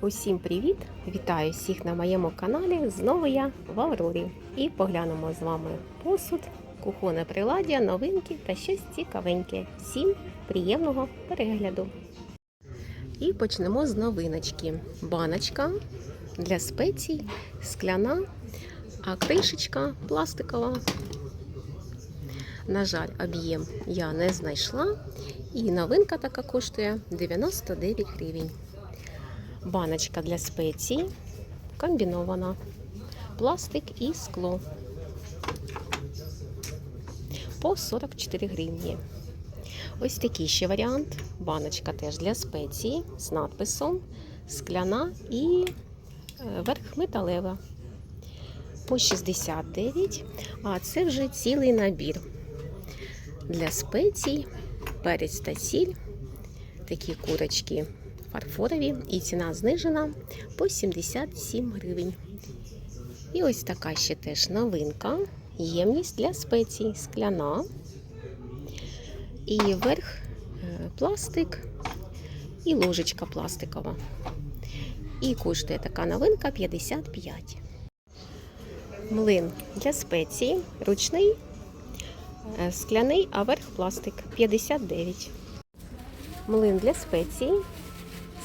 Усім привіт! Вітаю всіх на моєму каналі. Знову я в Аврорі. І поглянемо з вами посуд, кухонне приладдя, новинки та щось цікавеньке. Всім приємного перегляду! І почнемо з новиночки. Баночка для спецій, скляна, а кришечка пластикова. На жаль, об'єм я не знайшла. І новинка така коштує 99 гривень. Баночка для спецій комбінована. Пластик і скло. По 44 гривні. Ось такий ще варіант. Баночка теж для спеції з надписом скляна і е, верх металева. По 69. А це вже цілий набір для спецій, перець та сіль. Такі курочки фарфорові і ціна знижена по 77 гривень. І ось така ще теж новинка. Ємність для спецій скляна. І верх е, пластик, і ложечка пластикова. І коштує така новинка 55. Млин для спецій, ручний, е, скляний, а верх пластик 59. Млин для спецій,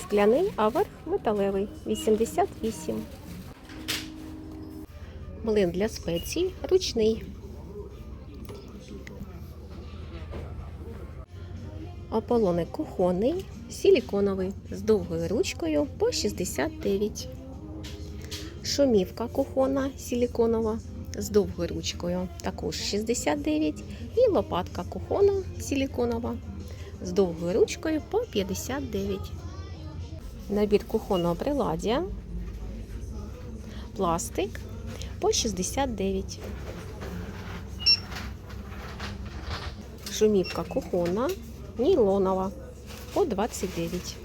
скляний, а верх металевий 88. Млин для спецій, ручний. Аполоник кухонний, силіконовий з довгою ручкою по 69. Шумівка кухонна силіконова з довгою ручкою також 69. І лопатка кухонна силіконова з довгою ручкою по 59. Набір кухонного приладдя, пластик по 69. Шумівка кухонна, нейлонова по 29.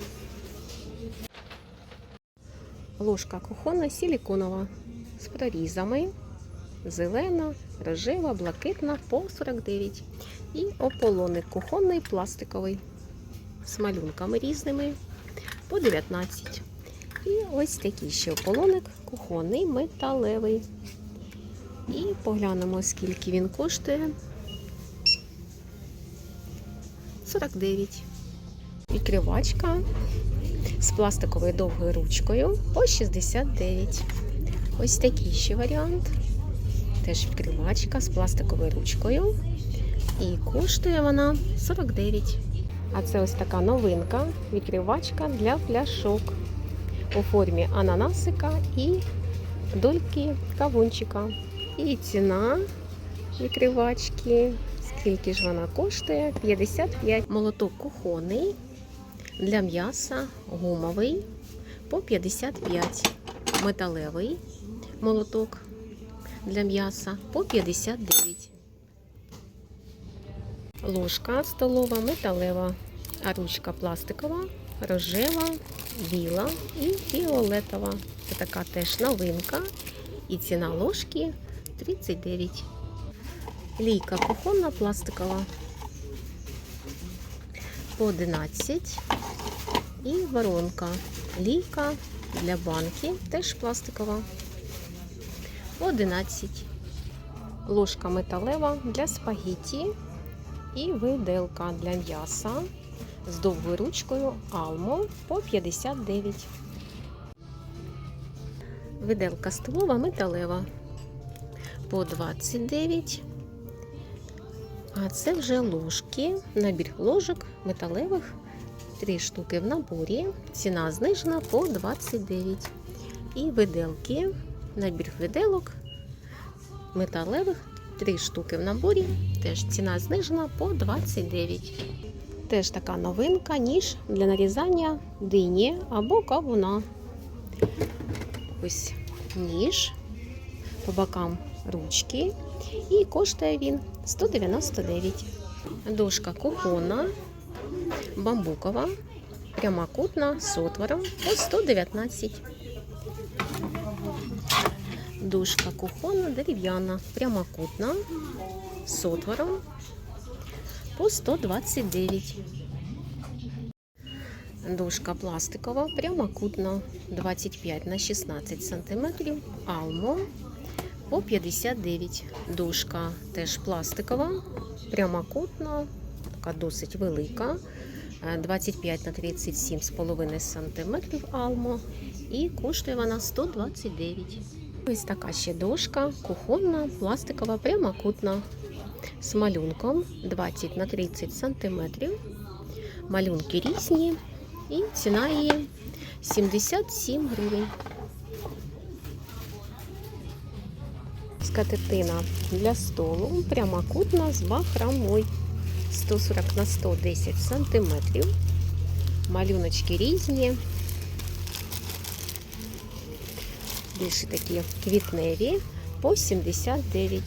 Ложка кухонна силіконова з прорізами. Зелена, рожева, блакитна по 49. І ополоник кухонний пластиковий з малюнками різними по 19. І ось такий ще ополоник кухонний металевий. І поглянемо, скільки він коштує. 49. Відкривачка з пластиковою довгою ручкою по 69. Ось такий ще варіант. Теж відкривачка з пластиковою ручкою. І коштує вона 49. А це ось така новинка, відкривачка для пляшок у формі ананасика і дольки кавунчика. І ціна відкривачки. Скільки ж вона коштує? 55. Молоток кухонний для м'яса гумовий по 55. Металевий молоток для м'яса по 59. Ложка столова металева, ручка пластикова, рожева, біла і фіолетова. Це така теж новинка. І ціна ложки 39. Лійка кухонна пластикова по 11. І воронка. Лійка для банки, теж пластикова. По 11. Ложка металева для спагетті і виделка для м'яса з довгою ручкою Алмо по 59. Виделка столова металева по 29. А це вже ложки, набір ложок металевих, 3 штуки в наборі. Ціна знижена по 29. І виделки, набір виделок металевих, 3 штуки в наборі. Теж ціна знижена по 29. Теж така новинка, ніж для нарізання дині або кавуна. Ось ніж по бокам ручки. І коштує він 199. Дошка кухонна, бамбукова, прямокутна з отвором по 119. Дошка кухонна, дерев'яна, прямокутна з отвором по 129. Дошка пластикова, прямокутна, 25 на 16 см, алмо по 59. Дошка теж пластикова, прямокутна, така досить велика. е, 25 на 37,5 см алмо і коштує вона 129. Ось така ще дошка, кухонна, пластикова, прямокутна з малюнком 20 на 30 см. Малюнки різні і ціна її 77 гривень. Скатертина для столу прямокутна з бахромой 140 на 110 сантиметрів. Малюночки різні. Більше такі квітневі по 79.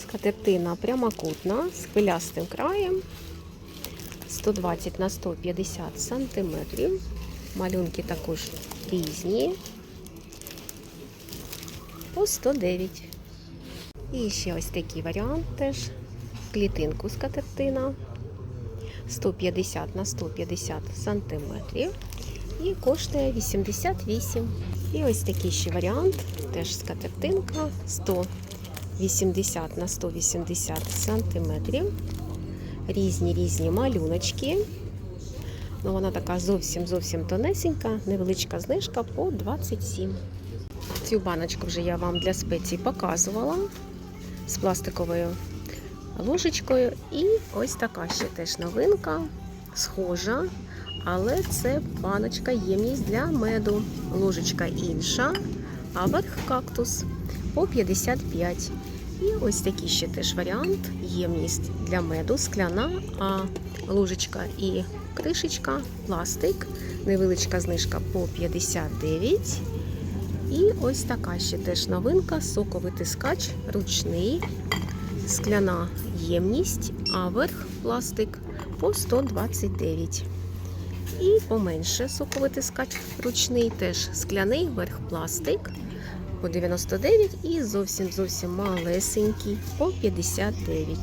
Скатертина прямокутна з хвилястим краєм 120 на 150 сантиметрів. Малюнки також різні. По 109. І ще ось такий варіант теж. Клітинку скатертина 150 на 150 сантиметрів. І коштує 88. І ось такий ще варіант. Теж скатертинка 180 на 180 сантиметрів різні різні малюночки. Ну, вона така зовсім зовсім тонесенька, невеличка знижка по 27. Цю баночку вже я вам для спецій показувала з пластиковою ложечкою. І ось така ще теж новинка, схожа, але це баночка ємність для меду. Ложечка інша, а верх кактус по 55. І ось такий ще теж варіант. Ємність для меду, скляна, а ложечка і кришечка, пластик, невеличка знижка по 59. І ось така ще теж новинка, соковитискач ручний, скляна ємність, а верх пластик по 129. І поменше соковитискач ручний, теж скляний, верх пластик по 99 і зовсім зовсім малесенький по 59.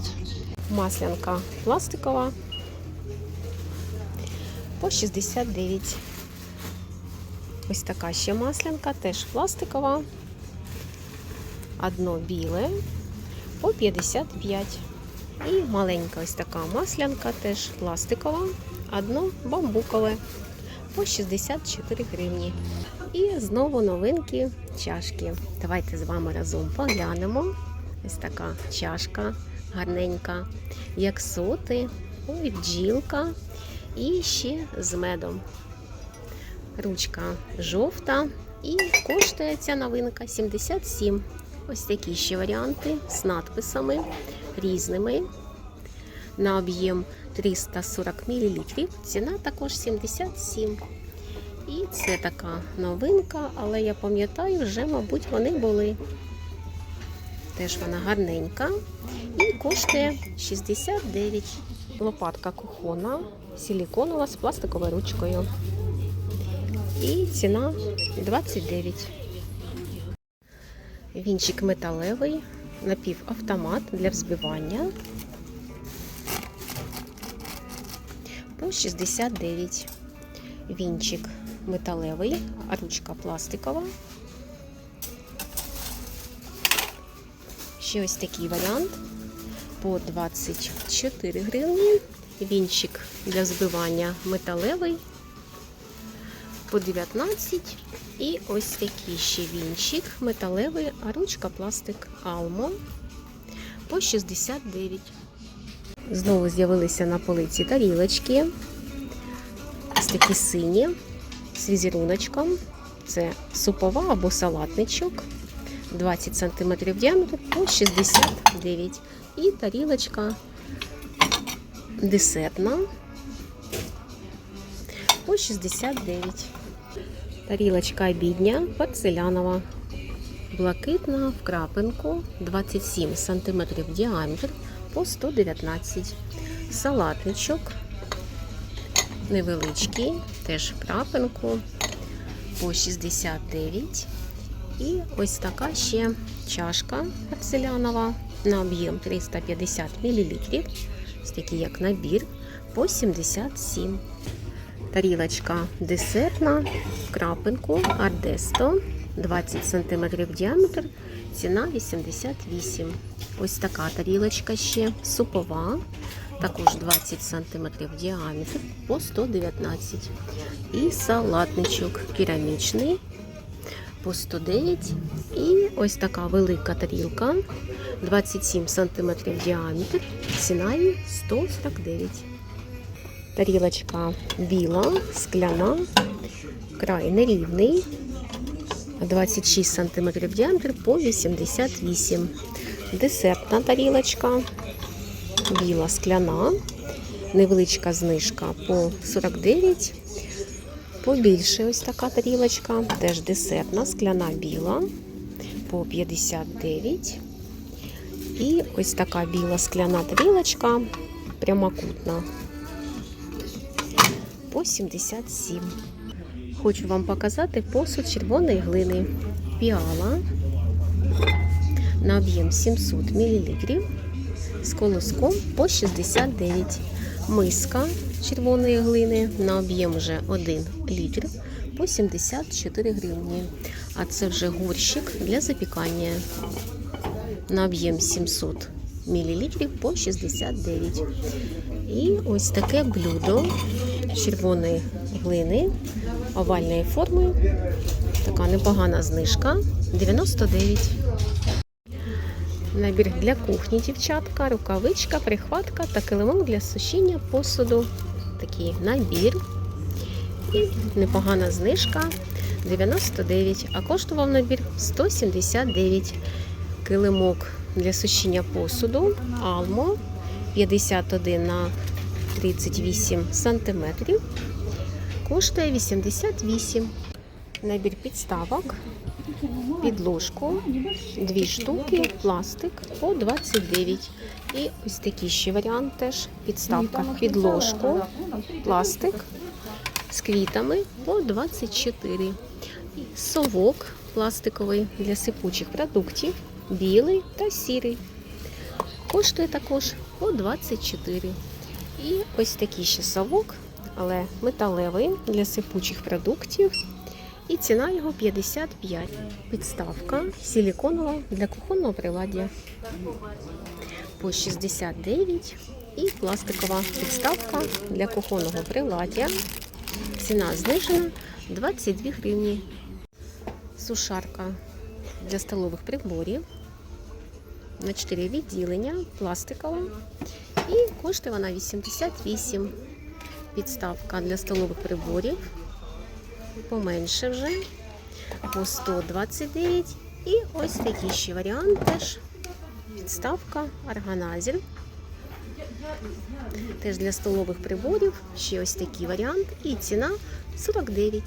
Маслянка пластикова по 69. Ось така ще маслянка, теж пластикова. Одно біле по 55. І маленька ось така маслянка, теж пластикова, одно бамбукове по 64 гривні. І знову новинки чашки. Давайте з вами разом поглянемо. Ось така чашка гарненька, як соти, ой, бджілка і ще з медом. Ручка жовта і коштує ця новинка 77. Ось такі ще варіанти з надписами різними. На об'єм 340 мл. Ціна також 77. І це така новинка, але я пам'ятаю, вже, мабуть, вони були. Теж вона гарненька. І коштує 69. Лопатка кухона, силіконова з пластиковою ручкою. І ціна 29. Вінчик металевий, напівавтомат для взбивання. По 69. Вінчик металевий, ручка пластикова. Ще ось такий варіант по 24 гривні. Вінчик для збивання металевий по 19. І ось такий ще вінчик металевий, а ручка пластик Алмо по 69. Знову з'явилися на полиці тарілочки. Ось такі сині з візеруночком. Це супова або салатничок. 20 см діаметр по 69. І тарілочка десертна по 69. Тарілочка обідня порцелянова. Блакитна в крапинку 27 см діаметр по 119. Салатничок невеличкий, теж крапинку по 69. І ось така ще чашка порцелянова на об'єм 350 мл. Ось такий як набір по 77. Тарілочка десертна, крапинку, ардесто, 20 см діаметр, ціна 88. Ось така тарілочка ще супова, також 20 см діаметр по 119. І салатничок керамічний по 109. І ось така велика тарілка, 27 см діаметр, ціна її 149. Тарілочка біла, скляна, край нерівний, 26 см діаметр по 88. Десертна тарілочка, біла скляна, невеличка знижка по 49. Побільше ось така тарілочка, теж десертна, скляна біла по 59. І ось така біла скляна тарілочка, прямокутна по 77. Хочу вам показати посуд червоної глини. Піала на об'єм 700 мл з колоском по 69. Миска червоної глини на об'єм вже 1 літр по 74 гривні. А це вже горщик для запікання на об'єм 700 мл по 69. І ось таке блюдо червоної глини овальної форми. Така непогана знижка 99. Набір для кухні, дівчатка, рукавичка, прихватка та килимок для сушіння посуду. Такий набір. І непогана знижка 99, а коштував набір 179. Килимок для сушіння посуду Алмо 51 на 38 сантиметрів. Коштує 88. Набір підставок, підложку, дві штуки, пластик по 29. І ось такий ще варіант теж. Підставка підложку, пластик з квітами по 24. Совок пластиковий для сипучих продуктів, білий та сірий. Коштує також по 24. І ось такий ще совок, але металевий для сипучих продуктів. І ціна його 55. Підставка силіконова для кухонного приладдя по 69. І пластикова підставка для кухонного приладдя. Ціна знижена 22 гривні. Сушарка для столових приборів на 4 відділення, пластикова. І коштує вона 88. Підставка для столових приборів. Поменше вже. По 129. І ось такий ще варіант теж. Підставка, органайзер. Теж для столових приборів. Ще ось такий варіант. І ціна 49.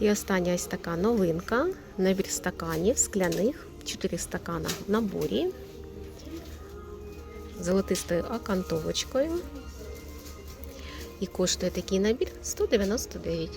І остання ось така новинка. Набір стаканів скляних. 4 стакана в наборі. Золотистою окантовочкою. І коштує такий набір 199.